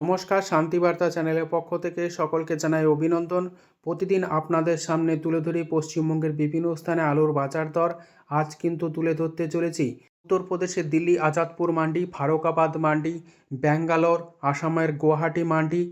নমস্কার শান্তিবার্তা চ্যানেলের পক্ষ থেকে সকলকে জানাই অভিনন্দন। প্রতিদিন আপনাদের সামনে তুলে ধরি পশ্চিমবঙ্গের বিভিন্ন স্থানে আলুর বাজার দর। আজ কিন্তু তুলে ধরতে চলেছি উত্তরপ্রদেশের দিল্লি, আজাদপুর মান্ডি, ফারুকাবাদ মান্ডি, ব্যাঙ্গালোর, আসামের গুয়াহাটি মান্ডি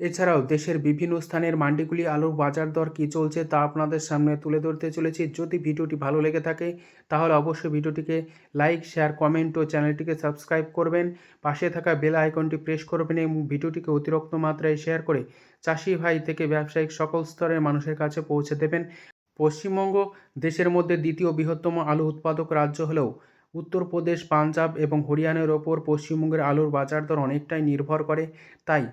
এছাড়াও দেশের বিভিন্ন স্থানের মান্ডিগুলি আলুর বাজার দর কী চলছে তা আপনাদের সামনে তুলে ধরতে চলেছি। যদি ভিডিওটি ভালো লেগে থাকে, তাহলে অবশ্যই ভিডিওটিকে লাইক, শেয়ার, কমেন্ট ও চ্যানেলটিকে সাবস্ক্রাইব করবেন। পাশে থাকা বেল আইকনটি প্রেস করবেন এবং ভিডিওটিকে অতিরিক্ত মাত্রায় শেয়ার করে চাষি ভাই থেকে ব্যবসায়িক সকল স্তরের মানুষের কাছে পৌঁছে দেবেন। পশ্চিমবঙ্গ দেশের মধ্যে দ্বিতীয় বৃহত্তম আলু উৎপাদক রাজ্য হলেও উত্তরপ্রদেশ, পাঞ্জাব এবং হরিয়ানার ওপর পশ্চিমবঙ্গের আলুর বাজার দর অনেকটাই নির্ভর করে। তাই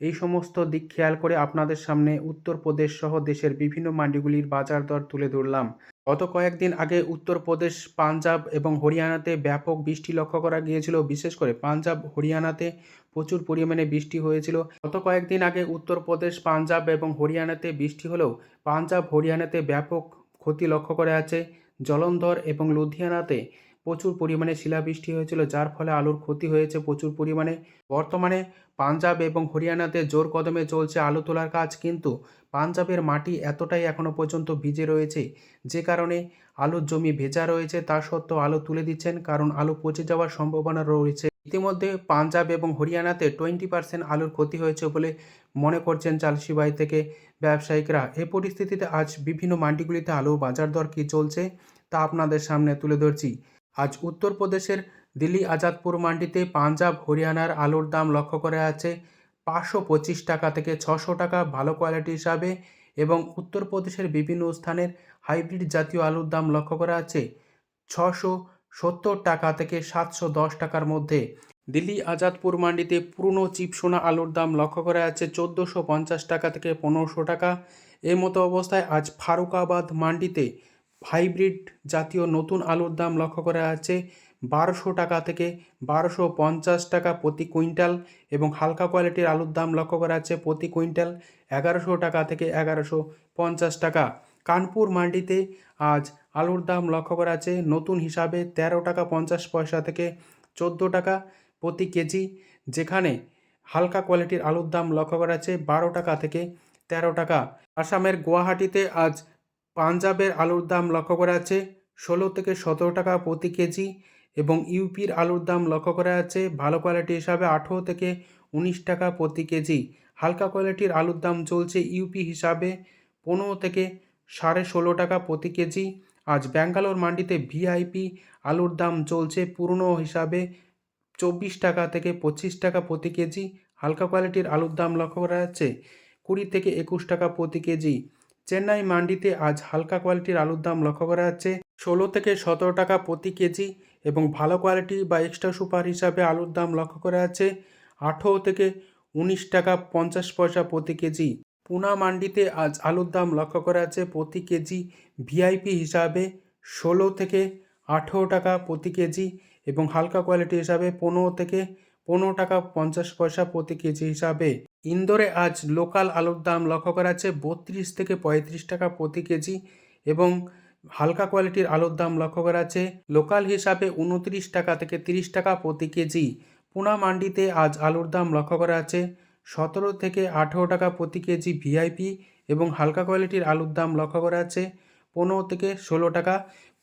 এই সমস্ত দিক খেয়াল করে আপনাদের সামনে উত্তরপ্রদেশ সহ দেশের বিভিন্ন মান্ডিগুলির বাজার দর তুলে ধরলাম। গত কয়েকদিন আগে উত্তরপ্রদেশ, পাঞ্জাব এবং হরিয়ানাতে ব্যাপক বৃষ্টি লক্ষ্য করা গিয়েছিল। বিশেষ করে পাঞ্জাব, হরিয়ানাতে প্রচুর পরিমাণে বৃষ্টি হয়েছিল। গত কয়েকদিন আগে উত্তরপ্রদেশ, পাঞ্জাব এবং হরিয়ানাতে বৃষ্টি হলেও পাঞ্জাব, হরিয়ানাতে ব্যাপক ক্ষতি লক্ষ্য করা আছে জলন্ধর এবং লুধিয়ানাতে প্রচুর পরিমাণে শিলাবৃষ্টি হয়েছিল, যার ফলে আলুর ক্ষতি হয়েছে প্রচুর পরিমাণে। বর্তমানে পাঞ্জাব এবং হরিয়ানাতে জোর কদমে চলছে আলু তোলার কাজ, কিন্তু পাঞ্জাবের মাটি এতটাই এখনও পর্যন্ত ভিজে রয়েছে, যে কারণে আলুর জমি ভেজা রয়েছে, তা সত্ত্বেও আলু তুলে দিচ্ছেন, কারণ আলু পচে যাওয়ার সম্ভাবনা রয়েছে। ইতিমধ্যে পাঞ্জাব এবং হরিয়ানাতে টোয়েন্টি পার্সেন্ট আলুর ক্ষতি হয়েছে বলে মনে করছেন চালসিবাই থেকে ব্যবসায়িকরা। এ পরিস্থিতিতে আজ বিভিন্ন মান্ডিগুলিতে আলু বাজার দর কী চলছে, তা আপনাদের সামনে তুলে ধরছি। আজ উত্তরপ্রদেশের দিল্লি আজাদপুর মান্ডিতে পাঞ্জাব, হরিয়ানার আলুর দাম লক্ষ্য করে আছে পাঁচশো পঁচিশ টাকা থেকে ছশো টাকা ভালো কোয়ালিটি হিসাবে এবং উত্তরপ্রদেশের বিভিন্ন স্থানের হাইব্রিড জাতীয় আলুর দাম লক্ষ্য করা আছে ছশো সত্তর টাকা থেকে সাতশো দশ টাকার মধ্যে। দিল্লি আজাদপুর মান্ডিতে পুরনো চিপসোনা আলুর দাম লক্ষ্য করা আছে চোদ্দোশো পঞ্চাশ টাকা থেকে পনেরোশো টাকা। এর মতো অবস্থায় আজ ফারুকাবাদ মান্ডিতে হাইব্রিড জাতীয় নতুন আলুর দাম লক্ষ্য করা আছে বারোশো টাকা থেকে বারোশো পঞ্চাশ টাকা প্রতি কুইন্টাল এবং হালকা কোয়ালিটির আলুর দাম লক্ষ্য করা আছে প্রতি কুইন্টাল এগারোশো টাকা থেকে এগারোশো পঞ্চাশ টাকা। কানপুর মান্ডিতে আজ আলুর দাম লক্ষ্য করা আছে নতুন হিসাবে তেরো টাকা পঞ্চাশ পয়সা থেকে চোদ্দ টাকা প্রতি কেজি, যেখানে হালকা কোয়ালিটির আলুর দাম লক্ষ্য করা আছে বারো টাকা থেকে তেরো টাকা। আসামের গুয়াহাটিতে আজ পাঞ্জাবের আলুর দাম লক্ষ্য করা আছে ষোলো থেকে সতেরো টাকা প্রতি কেজি এবং ইউপির আলুর দাম লক্ষ্য করা আছে ভালো কোয়ালিটি হিসাবে আঠেরো থেকে উনিশ টাকা প্রতি কেজি। হালকা কোয়ালিটির আলুর দাম চলছে ইউপি হিসাবে পনেরো থেকে সাড়ে ষোলো টাকা প্রতি কেজি। আজ ব্যাঙ্গালোর মান্ডিতে ভিআইপি আলুর দাম চলছে পুরনো হিসাবে চব্বিশ টাকা থেকে পঁচিশ টাকা প্রতি কেজি। হালকা কোয়ালিটির আলুর দাম লক্ষ্য করা যাচ্ছে কুড়ি থেকে একুশ টাকা প্রতি কেজি। চেন্নাই মান্ডিতে আজ হালকা কোয়ালিটির আলুর দাম লক্ষ্য করা যাচ্ছে। ষোলো থেকে সতেরো টাকা প্রতি কেজি এবং ভালো কোয়ালিটি বা এক্সট্রা সুপার হিসাবে আলুর দাম লক্ষ্য করা যাচ্ছে আঠেরো থেকে উনিশ টাকা পঞ্চাশ পয়সা প্রতি কেজি। পুনা মান্ডিতে আজ আলুর দাম লক্ষ্য করা যাচ্ছে প্রতি কেজি ভিআইপি হিসাবে ষোলো থেকে আঠেরো টাকা প্রতি কেজি এবং হালকা কোয়ালিটি হিসাবে পনেরো থেকে পনেরো টাকা পঞ্চাশ পয়সা প্রতি কেজি হিসাবে। ইন্দোরে আজ লোকাল আলুর দাম লক্ষ্য করা যাচ্ছে বত্রিশ থেকে পঁয়ত্রিশ টাকা প্রতি কেজি এবং হালকা কোয়ালিটির আলুর দাম লক্ষ্য করা যাচ্ছে লোকাল হিসাবে উনত্রিশ টাকা থেকে তিরিশ টাকা প্রতি কেজি। পুনা মান্ডিতে আজ আলুর দাম লক্ষ্য করা আছে সতেরো থেকে আঠেরো টাকা প্রতি কেজি ভিআইপি এবং হালকা কোয়ালিটির আলুর দাম লক্ষ্য করা আছে পনেরো থেকে ষোলো টাকা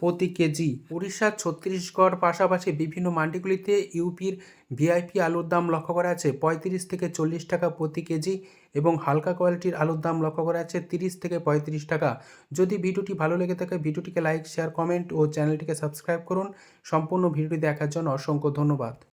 প্রতি কেজি। উড়িষ্যা ছত্তিশগড় পাশাপাশি বিভিন্ন মান্ডিগুলিতে ইউপির ভিআইপি আলুর দাম লক্ষ্য করা আছে। পঁয়ত্রিশ থেকে চল্লিশ টাকা প্রতি কেজি এবং হালকা কোয়ালিটির আলুর দাম লক্ষ্য করা আছে তিরিশ থেকে পঁয়ত্রিশ টাকা। যদি ভিডিওটি ভালো লেগে থাকে, ভিডিওটিকে লাইক, শেয়ার, কমেন্ট ও চ্যানেলটিকে সাবস্ক্রাইব করুন। সম্পূর্ণ ভিডিওটি দেখার জন্য অসংখ্য ধন্যবাদ।